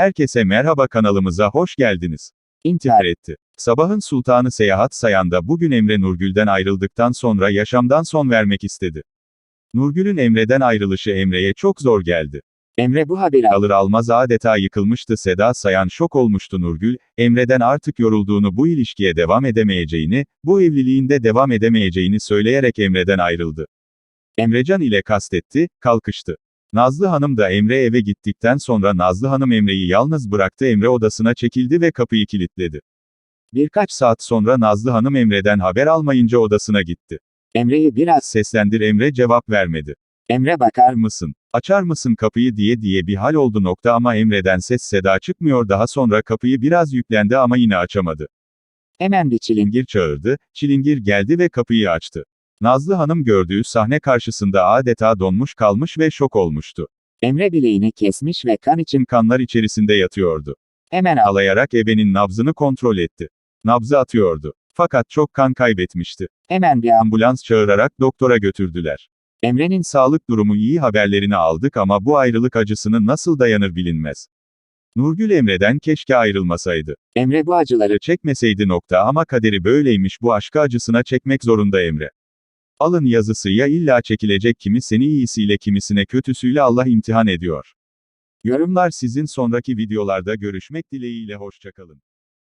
Herkese merhaba kanalımıza hoş geldiniz. İntihar etti. Sabahın sultanı Seyahat Sayan da bugün Emre Nurgül'den ayrıldıktan sonra yaşamdan son vermek istedi. Nurgül'ün Emre'den ayrılışı Emre'ye çok zor geldi. Emre bu haberi. Alır almaz adeta yıkılmıştı Seda Sayan şok olmuştu Nurgül, Emre'den artık yorulduğunu bu ilişkiye devam edemeyeceğini, bu evliliğinde devam edemeyeceğini söyleyerek Emre'den ayrıldı. Emrecan ile kastetti, kalkıştı. Nazlı Hanım da Emre eve gittikten sonra Nazlı Hanım Emre'yi yalnız bıraktı Emre odasına çekildi ve kapıyı kilitledi. Birkaç saat sonra Nazlı Hanım Emre'den haber almayınca odasına gitti. Emre'yi biraz Seslendir Emre cevap vermedi. Emre bakar mı? mısın? Açar mısın kapıyı diye diye bir hal oldu nokta ama Emre'den ses seda çıkmıyor daha sonra kapıyı biraz yüklendi ama yine açamadı. Hemen bir. Çilingir çağırdı, çilingir geldi ve kapıyı açtı. Nazlı Hanım gördüğü sahne karşısında adeta donmuş kalmış ve şok olmuştu. Emre bileğini kesmiş ve kan için kanlar içerisinde yatıyordu. hemen. Ağlayarak ebenin nabzını kontrol etti. Nabzı atıyordu. Fakat çok kan kaybetmişti. Hemen bir am. Ambulans çağırarak doktora götürdüler. Emre'nin Sağlık durumu iyi haberlerini aldık ama bu ayrılık acısını nasıl dayanır bilinmez. Nurgül Emre'den keşke ayrılmasaydı. Emre bu acıları Çekmeseydi nokta ama kaderi böyleymiş bu aşkı acısına çekmek zorunda Emre. Alın yazısı ya illa çekilecek kimi seni iyisiyle kimisine kötüsüyle Allah imtihan ediyor. Yorumlar sizin sonraki videolarda görüşmek dileğiyle hoşçakalın.